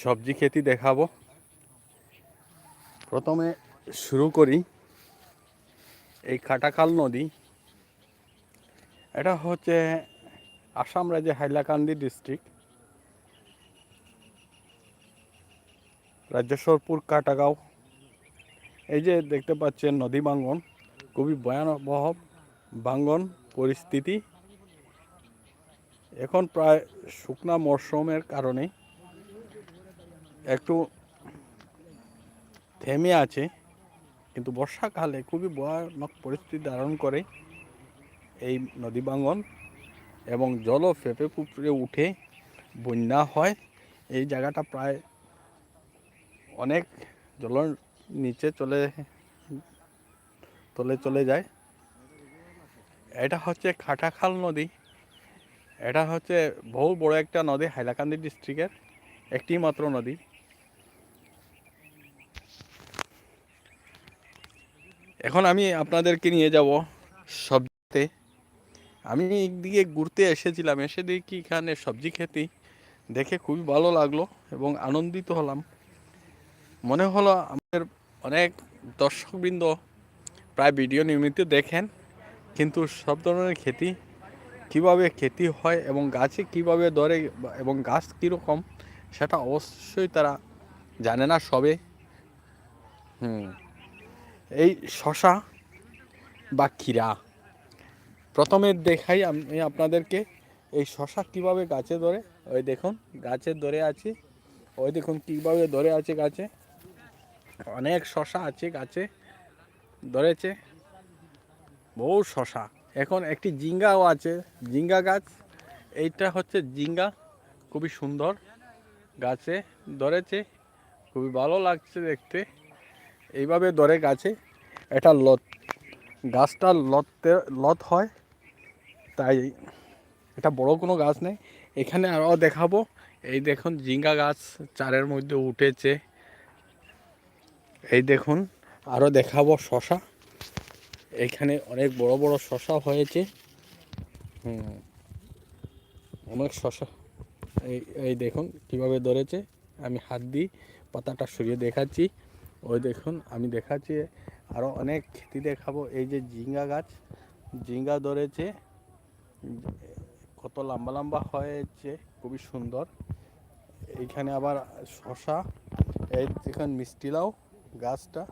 সবজি খেতি দেখাবো। প্রথমে শুরু করি এই কাটাখাল নদী। এটা হচ্ছে আসাম রাজ্যে হাইলাকান্দি ডিস্ট্রিক্ট। রাজ্যেশ্বরপুর কাটাগাঁও। এই যে দেখতে পাচ্ছেন নদী বাঙ্গন খুবই ভয়ানবহ বাঙ্গন পরিস্থিতি। এখন প্রায় শুকনা মরশুমের কারণে একটু থেমে আছে, কিন্তু বর্ষাকালে খুবই ভয়ানক পরিস্থিতি ধারণ করে এই নদী বাঙ্গন এবং জলও ফেপে পুকুরে উঠে বন্যা হয়। এই জায়গাটা প্রায় অনেক জলের নিচে চলে, তলে চলে যায়। এটা হচ্ছে খাটাখাল নদী। এটা হচ্ছে বহু বড় একটা নদী, হাইলাকান্দি ডিস্ট্রিক্টের একটি মাত্র নদী। এখন আমি আপনাদেরকে নিয়ে যাব সবজিতে। আমি একদিকে ঘুরতে এসেছিলাম, এসে দেখি এখানে সবজি খেতে। দেখে খুবই ভালো লাগল এবং আনন্দিত হলাম। মনে হলো আমাদের অনেক দর্শকবৃন্দ প্রায় ভিডিও নিয়মিত দেখেন, কিন্তু সব ধরনের খেতি কীভাবে খেতি হয় এবং গাছে কীভাবে ধরে এবং গাছ কীরকম, সেটা অবশ্যই তারা জানে না সবে। হুম। এই শশা বা ক্ষীরা, প্রথমে দেখাই আমি আপনাদেরকে এই শশা কীভাবে গাছে ধরে। ওই দেখুন, গাছে ধরে আছে। ওই দেখুন, কীভাবে ধরে আছে গাছে। অনেক শশা আছে গাছে ধরেছে। বহু শশা। এখন একটি জিঙ্গাও আছে, জিঙ্গা গাছ। এইটা হচ্ছে জিঙ্গা, খুবই সুন্দর গাছে ধরেছে, খুবই ভালো লাগছে দেখতে। এইভাবে ধরে গাছে, এটা লত, গাছটা লতে, লত হয়, তাই এটা বড় কোনো গাছ নেই। এখানে আরও দেখাবো, এই দেখুন জিঙ্গা গাছ চারের মধ্যে উঠেছে। এই দেখুন, আরও দেখাবো শশা। এখানে অনেক বড় বড় শশা হয়েছে। অনেক শশা। এই এই দেখুন কীভাবে ধরেছে। আমি হাত দিই পাতাটা সরিয়ে দেখাচ্ছি। ওই দেখুন, আমি দেখাচ্ছি। আরও অনেক খেতি দেখাবো। এই যে জিঙ্গা গাছ জিঙ্গা ধরেছে। কত লম্বা লম্বা হয়েছে, খুবই সুন্দর। এইখানে আবার শশা, এই দেখুন মিষ্টি লাউ গাছটা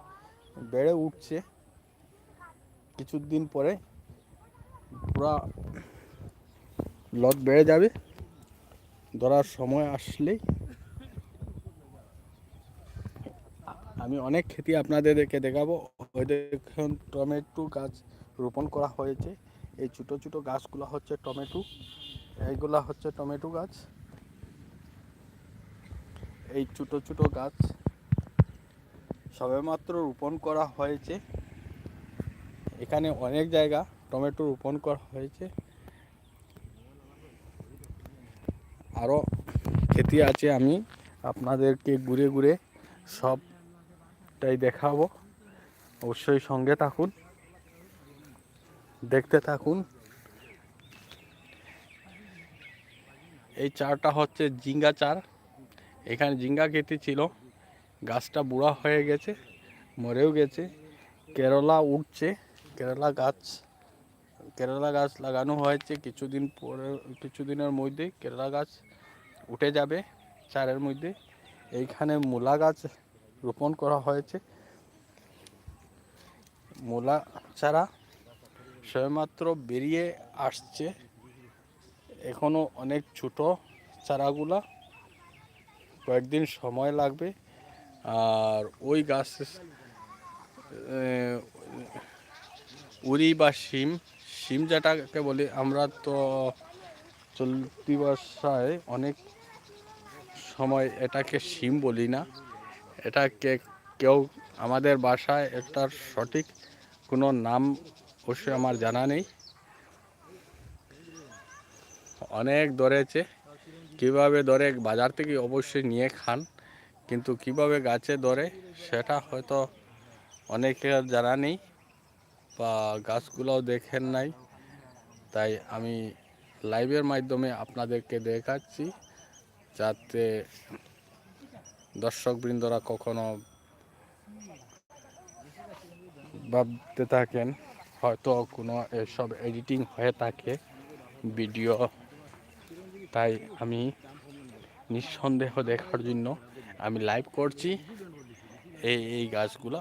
বেড়ে উঠছে। কিছুদিন পরে পুরা লত বেড়ে যাবে। ধরার সময় আসলেই আমি অনেক খেতি আপনাদেরকে দেখাবো। দেখুন, টমেটো গাছ রোপণ করা হয়েছে। এই ছোটো ছোটো গাছগুলো হচ্ছে টমেটো। এইগুলা হচ্ছে টমেটো গাছ। এই ছোটো ছোটো গাছ সবেমাত্র রোপণ করা হয়েছে। এখানে অনেক জায়গা টমেটো রোপণ করা হয়েছে। আরও খেতি আছে আমি। আপনাদেরকে ঘুরে ঘুরে সবটাই দেখাবো। অবশ্যই সঙ্গে থাকুন, দেখতে থাকুন। এই চারটা হচ্ছে জিঙ্গা চার। এখানে জিঙ্গা খেতে ছিল। গাছটা বুড়া হয়ে গেছে, মরেও গেছে। কেরলা উঠছে। কেরলা গাছ, কেরালা গাছ লাগানো হয়েছে কিছুদিন পরে, কিছুদিনের মধ্যে কেরালা গাছ উঠে যাবে চারের মধ্যে। এইখানে মূলা গাছ রোপণ করা হয়েছে। মূলা চারা সবেমাত্র বেরিয়ে আসছে। এখনও অনেক ছোট চারাগুলা। কয়েকদিন সময় লাগবে। আর ওই গাছ উড়ি বা শিম শিম যেটাকে বলি, আমরা তো চলতি ভাষায় অনেক সময় এটাকে শিম বলি না। এটাকে কেউ আমাদের বাসায় এটার সঠিক কোনো নাম অবশ্যই আমার জানা নেই। অনেক ধরেছে, কীভাবে ধরে বাজার থেকে অবশ্যই নিয়ে খান, কিন্তু কীভাবে গাছে ধরে সেটা হয়তো অনেকের জানা নেই। বা গাছগুলোও দেখেন নাই, তাই আমি লাইভের মাধ্যমে আপনাদেরকে দেখাচ্ছি যাতে দর্শকবৃন্দরা কখনো ভাবতে থাকেন, হয়তো কোনো এসব এডিটিং হয়ে থাকে ভিডিও তাই আমি নিঃসন্দেহ দেখার জন্য আমি লাইভ করছি এই এই গাছগুলো।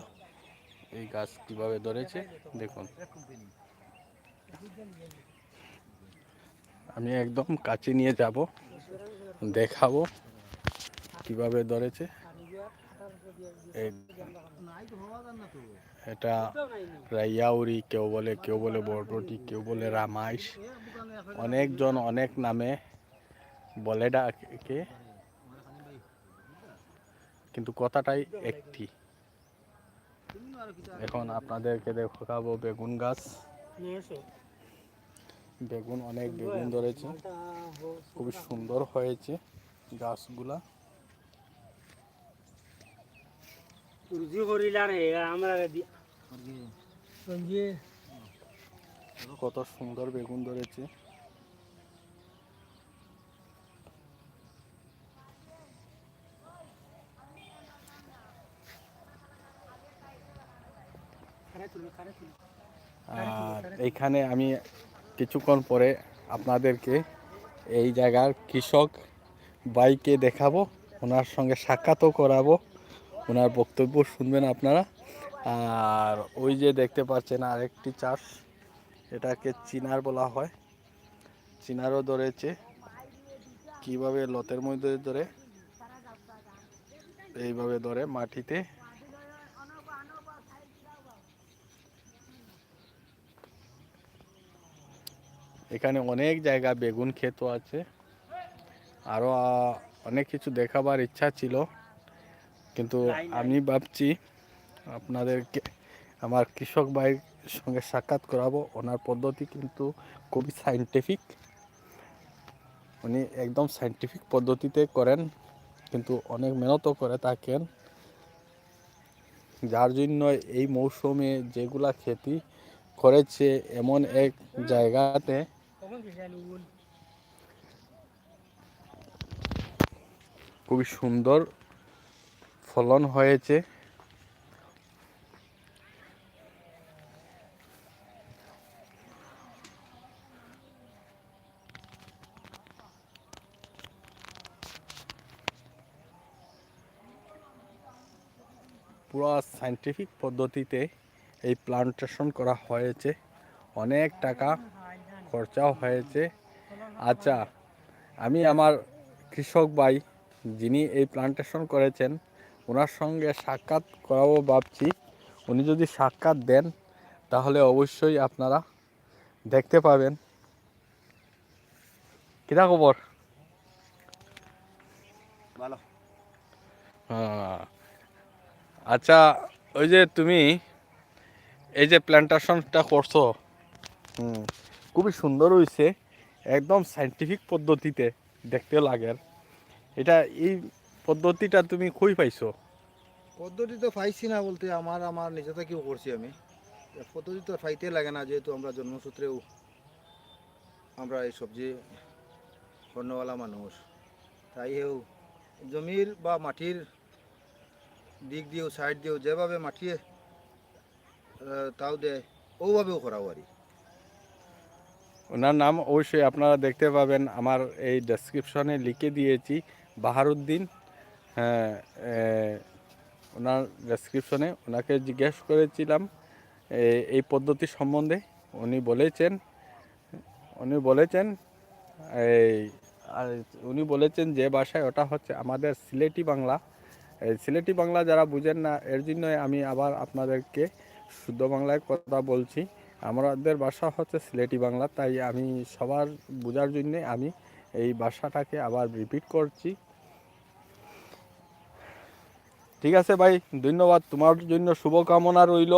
এই গাছ কীভাবে ধরেছে, দেখুন। আমি একদম কাছে নিয়ে যাব, দেখাবো কীভাবে ধরেছে। এটা রাইয়াউরি কেউ বলে কেউ বলে বরবটি, কেউ বলে রামাইশ। অনেকজন অনেক নামে বলে ডাকে, কিন্তু কথাটাই একটি। এখন আপনাদেরকে দেখাবো বেগুন গাছ। বেগুন অনেক বেগুন ধরেছে। খুবই সুন্দর হয়েছে গাছগুলা। কত সুন্দর বেগুন ধরেছে। আর এইখানে আমি কিছুক্ষণ পরে আপনাদেরকে এই জায়গার কৃষক বাইকে দেখাবো, ওনার সঙ্গে সাক্ষাৎও করাবো, ওনার বক্তব্য শুনবেন আপনারা। আর ওই যে দেখতে পাচ্ছেন আরেকটি চাষ, এটাকে চিনার বলা হয়। চিনারও ধরেছে, কীভাবে লতের মধ্যে ধরে, এইভাবে ধরে মাটিতে এখানে অনেক জায়গা বেগুন ক্ষেতও আছে। আরও অনেক কিছু দেখাবার ইচ্ছা ছিল। কিন্তু আমি ভাবছি আপনাদেরকে, আমার কৃষক ভাইয়ের সঙ্গে সাক্ষাৎ করাবো। ওনার পদ্ধতি কিন্তু খুবই সাইন্টিফিক উনি একদম সাইন্টিফিক পদ্ধতিতে করেন, কিন্তু অনেক মেহনতও করে থাকেন। যার জন্য এই মৌসুমে যেগুলা খেতি করেছে এমন এক জায়গাতে খুবই সুন্দর ফলন হয়েছে। পুরো সাইন্টিফিক পদ্ধতিতে এই প্লান্টেশন করা হয়েছে। অনেক টাকা খরচাও হয়েছে। আচ্ছা আমি আমার কৃষক ভাই যিনি এই প্লান্টেশন করেছেন ওনার সঙ্গে সাক্ষাৎ করাবো ভাবছি। উনি যদি সাক্ষাৎ দেন তাহলে অবশ্যই আপনারা দেখতে পাবেন। কিরা খবর? ভালো। হ্যাঁ। আচ্ছা ওই যে তুমি এই যে প্ল্যান্টেশনটা করছ হুম। খুবই সুন্দর হয়েছে একদম সাইন্টিফিক পদ্ধতিতে দেখতে লাগে এটা এই পদ্ধতিটা তুমি কই পাইছো? পদ্ধতি তো পাইছি না বলতে, আমার আমার নিজে থেকেও করছি আমি। পদ্ধতি তো পাইতে লাগে না, যেহেতু আমরা জন্মসূত্রেও আমরা এই সবজি কর্ণওয়ালা মানুষ। তাই হেউ জমির বা মাটির দিক দিয়েও সাইড দিয়েও যেভাবে মাটিয়ে তাও দেয়, ওভাবেও করাও আর ওনার নাম অবশ্যই আপনারা দেখতে পাবেন। আমার এই ডেসক্রিপশনে লিখে দিয়েছি, বাহারুদ্দিন। হ্যাঁ ওনার ডেসক্রিপশনে ওনাকে জিজ্ঞেস করেছিলাম এই পদ্ধতি সম্বন্ধে। উনি বলেছেন উনি বলেছেন, এই, আর উনি বলেছেন যে ভাষায় ওটা হচ্ছে আমাদের সিলেটি বাংলা। এই সিলেটি বাংলা যারা বুঝেন না, এর জন্য আমি আবার আপনাদেরকে শুদ্ধ বাংলায় কথা বলছি। আমাদের বাসা হচ্ছে সিলেটি বাংলা, তাই আমি সবার বোঝার জন্যে আমি এই বাসাটাকে আবার রিপিট করছি। ঠিক আছে ভাই, ধন্যবাদ। তোমার জন্য শুভকামনা রইল,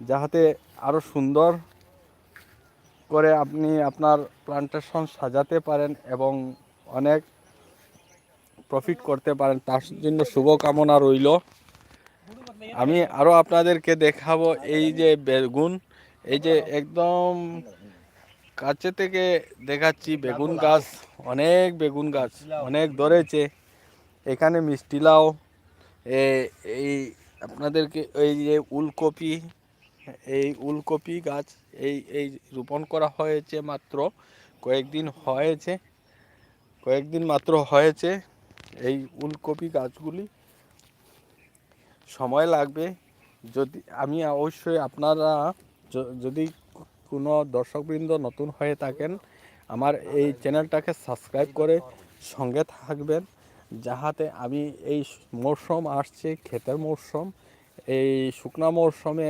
যাহাতে আরও সুন্দর করে আপনি আপনার প্লান্টেশন সাজাতে পারেন এবং অনেক প্রফিট করতে পারেন, তার জন্য শুভকামনা রইল। আমি আরও আপনাদেরকে দেখাবো এই যে বেগুন। এই যে একদম কাছে থেকে দেখাচ্ছি বেগুন গাছ, অনেক বেগুন গাছ, অনেক ধরেছে। এখানে মিষ্টি লাউ এই আপনাদেরকে এই যে উলকপি, এই উলকপি গাছ, এই এই রোপণ করা হয়েছে মাত্র, কয়েকদিন হয়েছে, কয়েকদিন মাত্র হয়েছে এই উলকপি গাছগুলি। সময় লাগবে, যদি আমি অবশ্যই আপনারা যদি কোনো দর্শকবৃন্দ নতুন হয়ে থাকেন আমার এই চ্যানেলটাকে সাবস্ক্রাইব করে সঙ্গে থাকবেন যাহাতে আমি এই মরশুম আসছে ক্ষেতের মরশুম এই শুকনা মরশুমে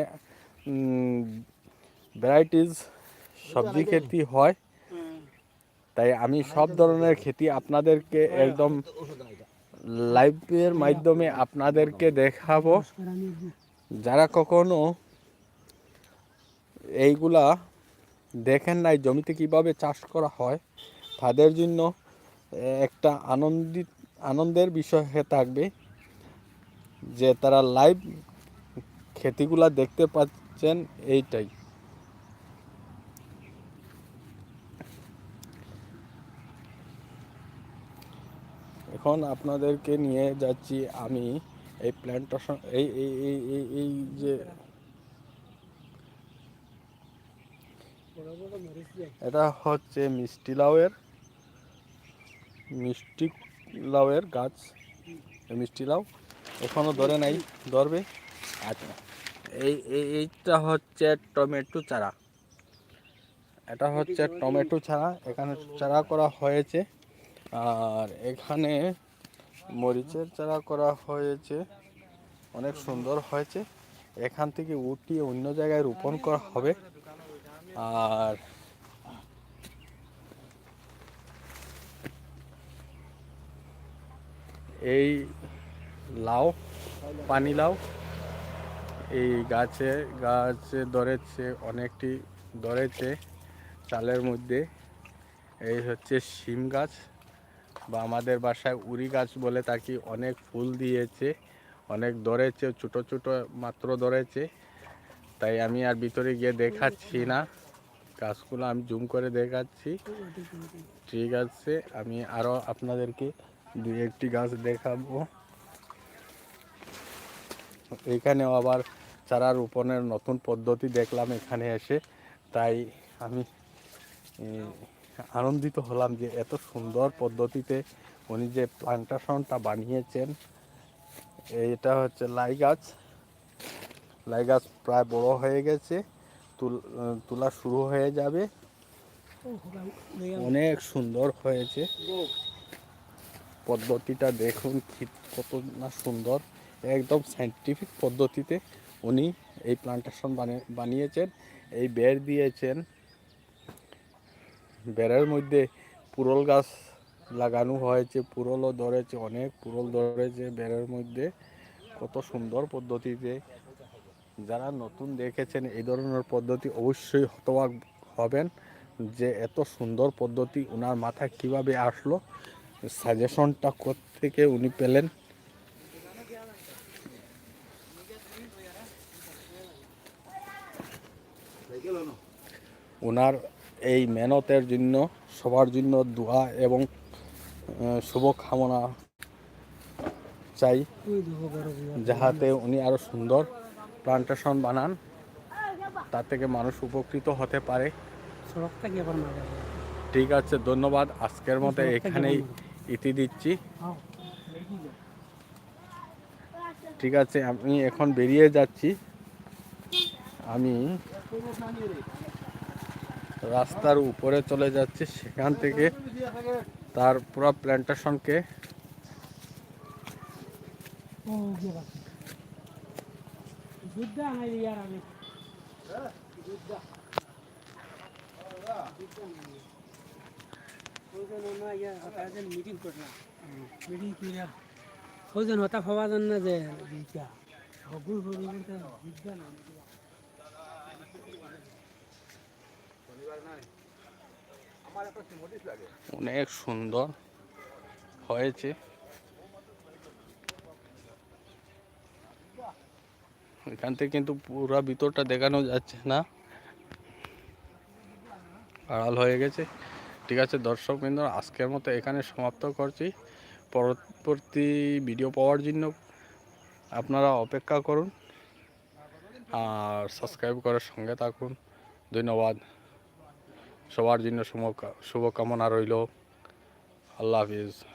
ভ্যারাইটিস সবজি খেতি হয়। তাই আমি সব ধরনের খেতি আপনাদেরকে একদম লাইভের মাধ্যমে আপনাদেরকে দেখাবো। যারা কখনো এইগুলা দেখেন নাই জমিতে কীভাবে চাষ করা হয়। তাদের জন্য একটা আনন্দিত আনন্দের বিষয় হয়ে থাকবে যে তারা লাইভ খেতিগুলা দেখতে পাচ্ছেন এইটাই। এখন আপনাদেরকে নিয়ে যাচ্ছি আমি এই প্ল্যান্টেশন এই এই এই এই এই যে এটা হচ্ছে মিষ্টি লাউয়ের মিষ্টি লাউয়ের গাছ। মিষ্টি লাউ এখনও ধরে নাই, ধরবে? আচ্ছা। এই এই, এইটা হচ্ছে টমেটো চারা। এটা হচ্ছে টমেটো চারা, এখানে চারা করা হয়েছে। আর এখানে মরিচের চারা করা হয়েছে। অনেক সুন্দর হয়েছে। এখান থেকে উঠিয়ে অন্য জায়গায় রোপণ করা হবে। আর এই লাউ, পানি লাউ, এই গাছে গাছে ধরেছে, অনেকটি ধরেছে চালের মধ্যে। এই হচ্ছে শিম গাছ বা আমাদের বাসায় উড়ি গাছ বলে তাকে অনেক ফুল দিয়েছে, অনেক ধরেছে, ছোট ছোট মাত্র ধরেছে। তাই আমি আর ভিতরে গিয়ে দেখাচ্ছি না। গাছগুলো আমি জুম করে দেখাচ্ছি। ঠিক আছে, আমি আরও আপনাদেরকে দু, একটি গাছ দেখাবো। এখানেও আবার চারা রোপণের নতুন পদ্ধতি দেখলাম এখানে এসে। তাই আমি আনন্দিত হলাম যে এত সুন্দর পদ্ধতিতে উনি যে প্লান্টেশনটা বানিয়েছেন, এটা হচ্ছে লাই গাছ। লাই গাছ প্রায় বড় হয়ে গেছে। তুল- শুরু হয়ে যাবে। অনেক সুন্দর হয়েছে। পদ্ধতিটা দেখুন কত না সুন্দর। একদম সাইন্টিফিক পদ্ধতিতে উনি এই প্লান্টেশন বানিয়েছেন। এই বের দিয়েছেন। বেড়ের মধ্যে পুরল গাছ লাগানো হয়েছে, পুরলও ধরেছে, অনেক পুরল ধরেছে বেড়ের মধ্যে। কত সুন্দর পদ্ধতিতে যারা নতুন দেখেছেন এই ধরনের পদ্ধতি অবশ্যই হতবাক হবেন যে এত সুন্দর পদ্ধতি ওনার মাথায় কীভাবে আসলো। সাজেশনটা থেকে উনি পেলেন? ওনার এই মেহনতের জন্য, সবার জন্য দোয়া এবং শুভকামনা চাই, যাহাতে উনি আরও সুন্দর প্লান্টেশন বানান তার থেকে মানুষ উপকৃত হতে পারে। ঠিক আছে ধন্যবাদ। আজকের মতো এখানেই। ইতি দিচ্ছি। ঠিক আছে আমি এখন বেরিয়ে যাচ্ছি। আমি রাস্তার উপরে চলে যাচ্ছি সেখান থেকে তার পুরো প্ল্যান্টেশনকে ও গিয়ে বাকি যুদ্ধ আনাই ইয়ার আমি? মিটিং করলাম মিটিং করে ওজন হতা হওয়া জন্য যে হগুর হরি না অনেক সুন্দর হয়েছে। এখান থেকে কিন্তু পুরো ভিতরটা দেখানো যাচ্ছে না। আড়াল হয়ে গেছে। ঠিক আছে, দর্শক বিন্দু আজকের মতো এখানে সমাপ্ত করছি। পরবর্তী ভিডিও পাওয়ার জন্য আপনারা অপেক্ষা করুন আর সাবস্ক্রাইব করার সঙ্গে থাকুন। ধন্যবাদ। সবার জন্য শুভ শুভকামনা রইল। আল্লাহ হাফিজ।